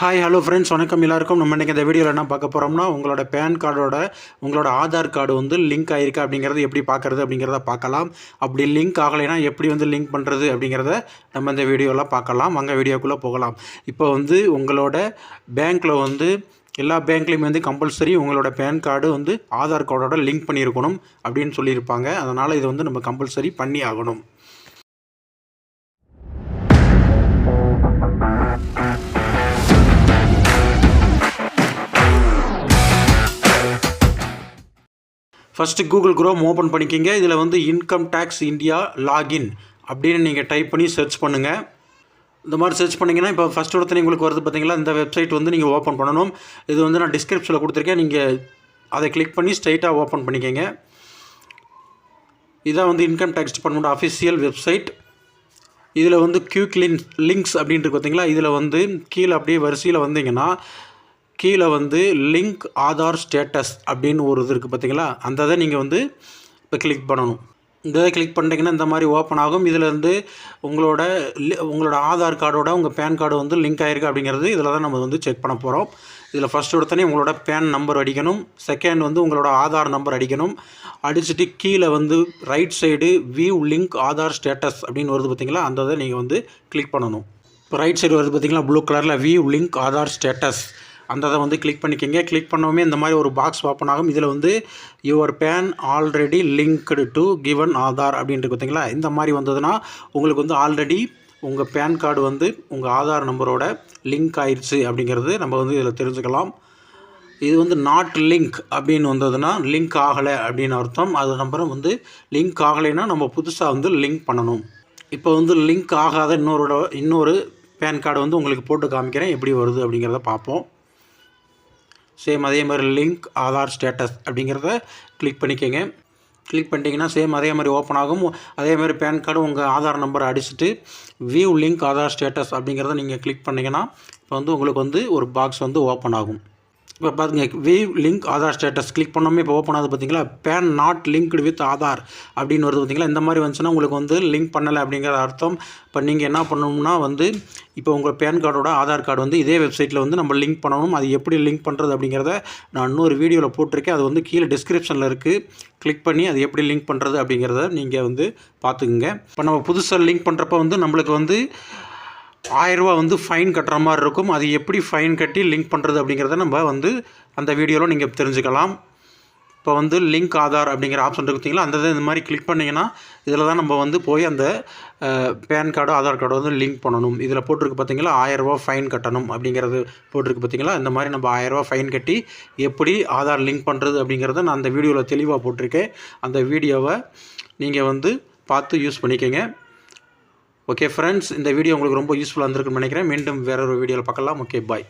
Hi hello friends வணக்கம். எல்லாருக்கும் நம்ம இன்றைக்கி இந்த வீடியோவில் என்ன பார்க்க போகிறோம்னா உங்களோட பேன் கார்டோட உங்களோட ஆதார் கார்டு வந்து லிங்க் ஆகிருக்கு அப்படிங்கிறது எப்படி பார்க்குறது அப்படிங்கிறத பார்க்கலாம். அப்படி லிங்க் ஆகலைன்னா எப்படி வந்து லிங்க் பண்ணுறது அப்படிங்கிறத நம்ம இந்த வீடியோவில் பார்க்கலாம். அங்கே வீடியோக்குள்ளே போகலாம். இப்போ வந்து உங்களோட பேங்க்கில் வந்து எல்லா பேங்க்லேயுமே வந்து கம்பல்சரி உங்களோட பேன் கார்டு வந்து ஆதார் கார்டோட லிங்க் பண்ணியிருக்கணும் அப்படின்னு சொல்லியிருப்பாங்க. அதனால் இது வந்து நம்ம கம்பல்சரி பண்ணி ஆகணும். ஃபஸ்ட்டு கூகுள் குரோம் ஓப்பன் பண்ணிக்கிங்க. இதில் வந்து இன்கம் டேக்ஸ் இந்தியா லாகின் அப்படின்னு நீங்கள் டைப் பண்ணி சர்ச் பண்ணுங்கள் இந்த மாதிரி சர்ச் பண்ணிங்கன்னா இப்போ ஃபஸ்ட் ஒருத்தனை உங்களுக்கு வருது பார்த்தீங்களா இந்த வெப்சைட் வந்து நீங்கள் ஓப்பன் பண்ணணும். இது வந்து நான் டிஸ்கிரிப்ஷனில் கொடுத்துருக்கேன். நீங்கள் அதை கிளிக் பண்ணி ஸ்ட்ரைட்டாக ஓப்பன் பண்ணிக்கங்க. இதான் வந்து income tax department official website இதில் வந்து கியூக் லிங்க்ஸ் அப்படின்ட்டு பார்த்தீங்களா இதில் வந்து கீழே அப்படியே வரிசையில் வந்தீங்கன்னா கீழே வந்து லிங்க் ஆதார் ஸ்டேட்டஸ் அப்படின்னு ஒரு இது இருக்குது பார்த்தீங்களா அந்த இதை நீங்கள் வந்து இப்போ கிளிக் பண்ணணும். இந்த இதை கிளிக் பண்ணிட்டீங்கன்னா இந்த மாதிரி ஓப்பன் ஆகும். இதிலேருந்து உங்களோட உங்களோட ஆதார் கார்டோட உங்கள் பேன் கார்டு வந்து லிங்க் ஆகிருக்கு அப்படிங்கிறது இதில் தான் நம்ம வந்து செக் பண்ண போகிறோம் இதில் ஃபஸ்ட் எடுத்தோடனே உங்களோட பேன் நம்பர் அடிக்கணும். செகண்ட் வந்து உங்களோட ஆதார் நம்பர் அடிக்கணும். அடிச்சுட்டு கீழே வந்து right side view link Aadhaar status அப்படின்னு வருது பார்த்தீங்களா அந்த இதை நீங்கள் வந்து கிளிக் பண்ணணும். இப்போ ரைட் சைடு வருது பார்த்தீங்களா ப்ளூ கலரில் வியூ லிங்க் ஆதார் ஸ்டேட்டஸ் அந்த இதை வந்து கிளிக் பண்ணிக்கோங்க. கிளிக் பண்ணவுமே இந்த மாதிரி ஒரு பாக்ஸ் ஓப்பன் ஆகும். இதில் வந்து your PAN already linked to given Aadhaar அப்படின்ட்டு பார்த்தீங்களா இந்த மாதிரி வந்ததுன்னா உங்களுக்கு வந்து ஆல்ரெடி உங்கள் பேன் கார்டு வந்து உங்கள் ஆதார் நம்பரோட லிங்க் ஆயிடுச்சு அப்படிங்கிறது நம்ம வந்து இதில் தெரிஞ்சுக்கலாம். இது வந்து நாட் லிங்க் அப்படின்னு வந்ததுன்னா லிங்க் ஆகலை அப்படின்னு அர்த்தம். அது நம்பரும் வந்து லிங்க் ஆகலைன்னா நம்ம புதுசாக வந்து லிங்க் பண்ணணும். இப்போ வந்து லிங்க் ஆகாத இன்னொரு இன்னொரு பேன் கார்டு வந்து உங்களுக்கு போட்டு காமிக்கிறேன். எப்படி வருது அப்படிங்கிறத பார்ப்போம். சேம் அதே மாதிரி லிங்க் ஆதார் ஸ்டேட்டஸ் அப்படிங்கிறத கிளிக் பண்ணிக்கோங்க. கிளிக் பண்ணிட்டீங்கன்னா சேம் அதே மாதிரி ஓப்பன் ஆகும். அதே மாதிரி பேன் கார்டு உங்கள் ஆதார் நம்பரை அடிச்சுட்டு வியூ லிங்க் ஆதார் ஸ்டேட்டஸ் அப்படிங்கிறத நீங்கள் கிளிக் பண்ணிங்கன்னா இப்போ வந்து உங்களுக்கு வந்து ஒரு பாக்ஸ் வந்து ஓப்பன் ஆகும். இப்போ பாருங்கள் view link Aadhaar status click பண்ணோமே இப்போ ஓப்பன் ஆகுது பார்த்தீங்களா PAN not linked with Aadhaar அப்படின்னு வருது பார்த்தீங்களா இந்த மாதிரி வந்துச்சுன்னா உங்களுக்கு வந்து லிங்க் பண்ணலை அப்படிங்கிற அர்த்தம். இப்போ நீங்கள் என்ன பண்ணணும்னா வந்து இப்போ உங்கள் பேன் கார்டோட ஆதார் கார்டு வந்து இதே வெப்சைட்டில் வந்து நம்ம லிங்க் பண்ணணும். அது எப்படி லிங்க் பண்ணுறது அப்படிங்கிறத நான் இன்னொரு வீடியோவில் போட்டிருக்கேன். அது வந்து கீழே டிஸ்கிரிப்ஷனில் இருக்குது கிளிக் பண்ணி அது எப்படி லிங்க் பண்ணுறது அப்படிங்கிறத நீங்கள் வந்து பார்த்துக்குங்க. இப்போ நம்ம புதுசாக லிங்க் பண்ணுறப்ப வந்து நம்மளுக்கு வந்து ஆயிரரூபா வந்து ஃபைன் கட்டுற மாதிரி இருக்கும். அது எப்படி ஃபைன் கட்டி லிங்க் பண்ணுறது அப்படிங்கிறத நம்ம வந்து அந்த வீடியோவில் நீங்கள் தெரிஞ்சுக்கலாம். இப்போ வந்து லிங்க் ஆதார் அப்படிங்கிற ஆப்ஷன் இருக்குங்களா அந்த இதை இந்த மாதிரி கிளிக் பண்ணிங்கன்னா இதில் தான் நம்ம வந்து போய் அந்த பேன் கார்டு ஆதார் கார்டு வந்து லிங்க் பண்ணணும். இதில் போட்டிருக்கு பார்த்தீங்களா? ஆயிரரூபா ஃபைன் கட்டணும் அப்படிங்கிறது போட்டிருக்கு பார்த்தீங்களா? இந்த மாதிரி நம்ம ஆயிரரூபா ஃபைன் கட்டி எப்படி ஆதார் லிங்க் பண்ணுறது அப்படிங்கிறத நான் அந்த வீடியோவில் தெளிவாக போட்டிருக்கேன். அந்த வீடியோவை நீங்கள் வந்து பார்த்து யூஸ் பண்ணிக்கோங்க. ஓகே ஃப்ரெண்ட்ஸ் இந்த வீடியோ உங்களுக்கு ரொம்ப யூஸ்ஃபுல்லாக இருந்திருக்குன்னு நினைக்கிறேன். மீண்டும் வேற ஒரு வீடியோவில் பார்க்கலாம். Okay bye